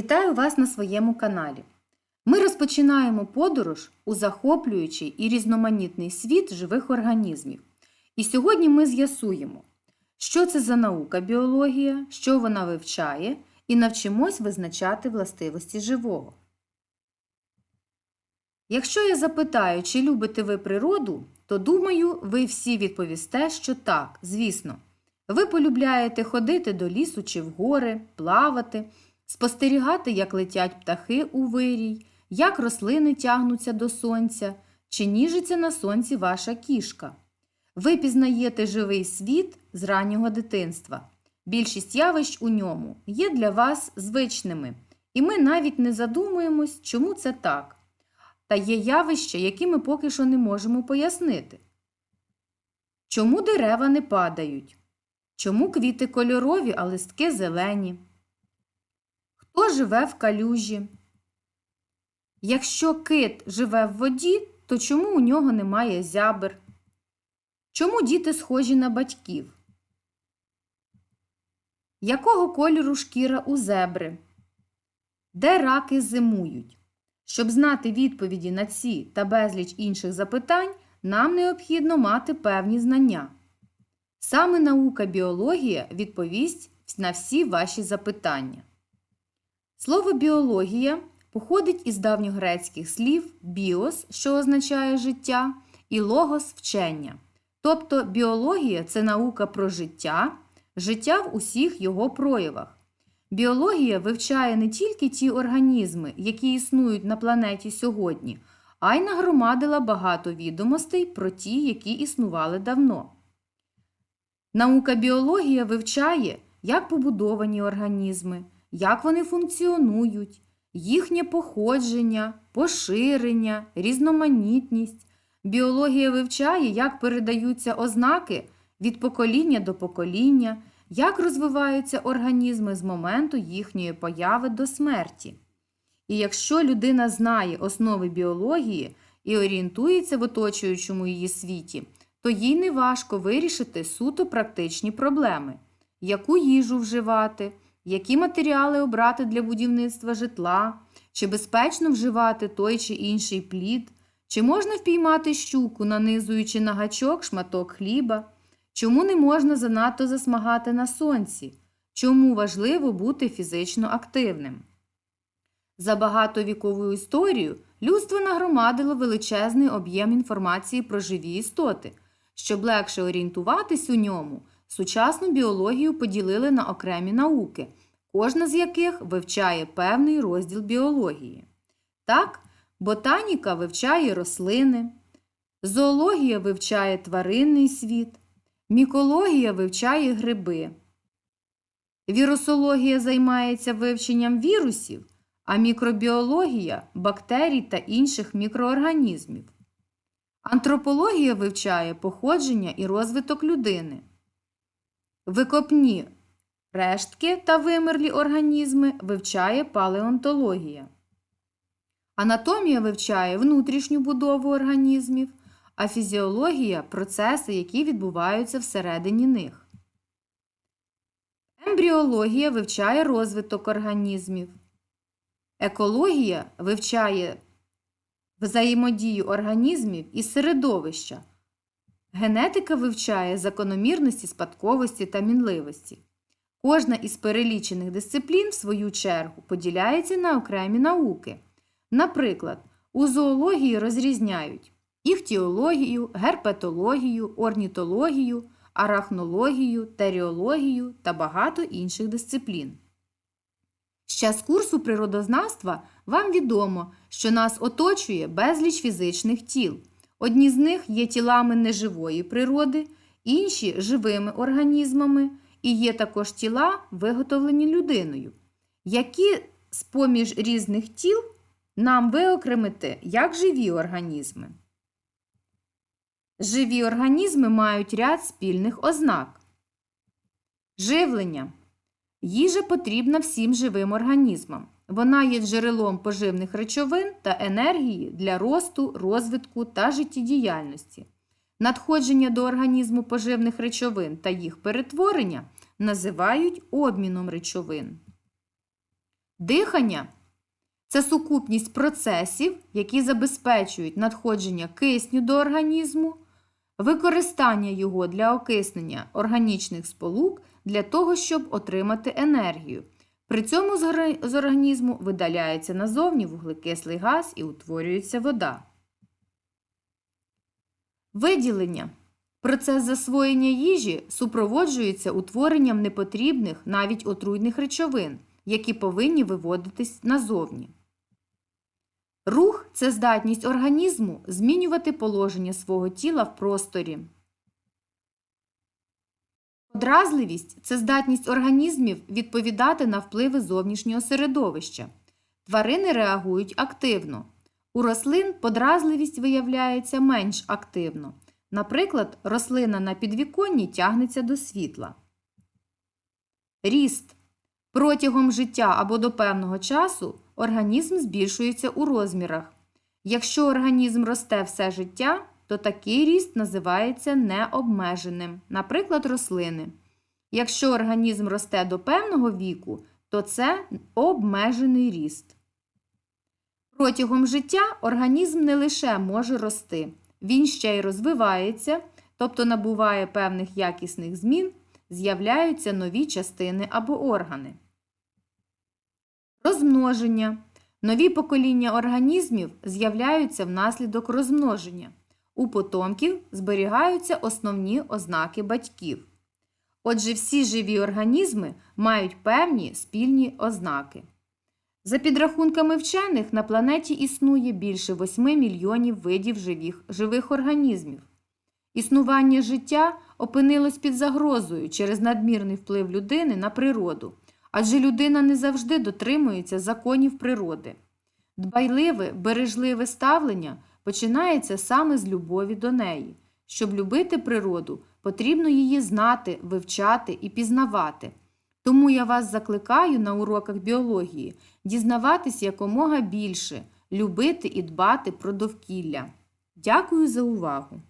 Вітаю вас на своєму каналі. Ми розпочинаємо подорож у захоплюючий і різноманітний світ живих організмів. І сьогодні ми з'ясуємо, що це за наука біологія, що вона вивчає, і навчимось визначати властивості живого. Якщо я запитаю, чи любите ви природу, то думаю, ви всі відповісте, що так, звісно. Ви полюбляєте ходити до лісу чи в гори, плавати, спостерігати, як летять птахи у вирій, як рослини тягнуться до сонця, чи ніжиться на сонці ваша кішка. Ви пізнаєте живий світ з раннього дитинства. Більшість явищ у ньому є для вас звичними, і ми навіть не задумуємось, чому це так. Та є явища, які ми поки що не можемо пояснити. Чому дерева не падають? Чому квіти кольорові, а листки зелені? Хто живе в калюжі? Якщо кит живе в воді, то чому у нього немає зябр? Чому діти схожі на батьків? Якого кольору шкіра у зебри? Де раки зимують? Щоб знати відповіді на ці та безліч інших запитань, нам необхідно мати певні знання. Саме наука біологія відповість на всі ваші запитання. Слово біологія походить із давньогрецьких слів біос, що означає життя, і логос вчення. Тобто біологія це наука про життя, життя в усіх його проявах. Біологія вивчає не тільки ті організми, які існують на планеті сьогодні, а й нагромадила багато відомостей про ті, які існували давно. Наука біологія вивчає, як побудовані організми, як вони функціонують, їхнє походження, поширення, різноманітність. Біологія вивчає, як передаються ознаки від покоління до покоління, як розвиваються організми з моменту їхньої появи до смерті. І якщо людина знає основи біології і орієнтується в оточуючому її світі, то їй не важко вирішити суто практичні проблеми, яку їжу вживати, які матеріали обрати для будівництва житла, чи безпечно вживати той чи інший плід, чи можна впіймати щуку, нанизуючи на гачок шматок хліба, чому не можна занадто засмагати на сонці, чому важливо бути фізично активним. За багатовікову історію людство нагромадило величезний об'єм інформації про живі істоти. Щоб легше орієнтуватись у ньому, сучасну біологію поділили на окремі науки, кожна з яких вивчає певний розділ біології. Так, ботаніка вивчає рослини, зоологія вивчає тваринний світ, мікологія вивчає гриби. Вірусологія займається вивченням вірусів, а мікробіологія бактерій та інших мікроорганізмів. Антропологія вивчає походження і розвиток людини. Викопні рештки та вимерлі організми вивчає палеонтологія. Анатомія вивчає внутрішню будову організмів, а фізіологія процеси, які відбуваються всередині них. Ембріологія вивчає розвиток організмів. Екологія вивчає взаємодію організмів і середовища. Генетика вивчає закономірності спадковості та мінливості. Кожна із перелічених дисциплін, в свою чергу, поділяється на окремі науки. Наприклад, у зоології розрізняють іхтіологію, герпетологію, орнітологію, арахнологію, теріологію та багато інших дисциплін. З курсу природознавства вам відомо, що нас оточує безліч фізичних тіл. Одні з них є тілами неживої природи, інші живими організмами, і є також тіла, виготовлені людиною. Які з поміж різних тіл нам виокремити як живі організми? Живі організми мають ряд спільних ознак. Живлення. Їжа потрібна всім живим організмам. Вона є джерелом поживних речовин та енергії для росту, розвитку та життєдіяльності. Надходження до організму поживних речовин та їх перетворення називають обміном речовин. Дихання це сукупність процесів, які забезпечують надходження кисню до організму, використання його для окиснення органічних сполук для того, щоб отримати енергію. При цьому з організму видаляється назовні вуглекислий газ і утворюється вода. Виділення. Процес засвоєння їжі супроводжується утворенням непотрібних, навіть отруйних речовин, які повинні виводитись назовні. Рух це здатність організму змінювати положення свого тіла в просторі. Подразливість це здатність організмів відповідати на впливи зовнішнього середовища. Тварини реагують активно. У рослин подразливість виявляється менш активно. Наприклад, рослина на підвіконні тягнеться до світла. Ріст. Протягом життя або до певного часу організм збільшується у розмірах. Якщо організм росте все життя, то такий ріст називається необмеженим, наприклад, рослини. Якщо організм росте до певного віку, то це обмежений ріст. Протягом життя організм не лише може рости, він ще й розвивається, тобто набуває певних якісних змін, з'являються нові частини або органи. Розмноження. Нові покоління організмів з'являються внаслідок розмноження. У потомків зберігаються основні ознаки батьків. Отже, всі живі організми мають певні спільні ознаки. За підрахунками вчених, на планеті існує більше 8 мільйонів видів живих, живих організмів. Існування життя опинилось під загрозою через надмірний вплив людини на природу, адже людина не завжди дотримується законів природи. Дбайливе, бережливе ставлення починається саме з любові до неї. Щоб любити природу, потрібно її знати, вивчати і пізнавати. Тому я вас закликаю на уроках біології дізнаватись якомога більше, любити і дбати про довкілля. Дякую за увагу!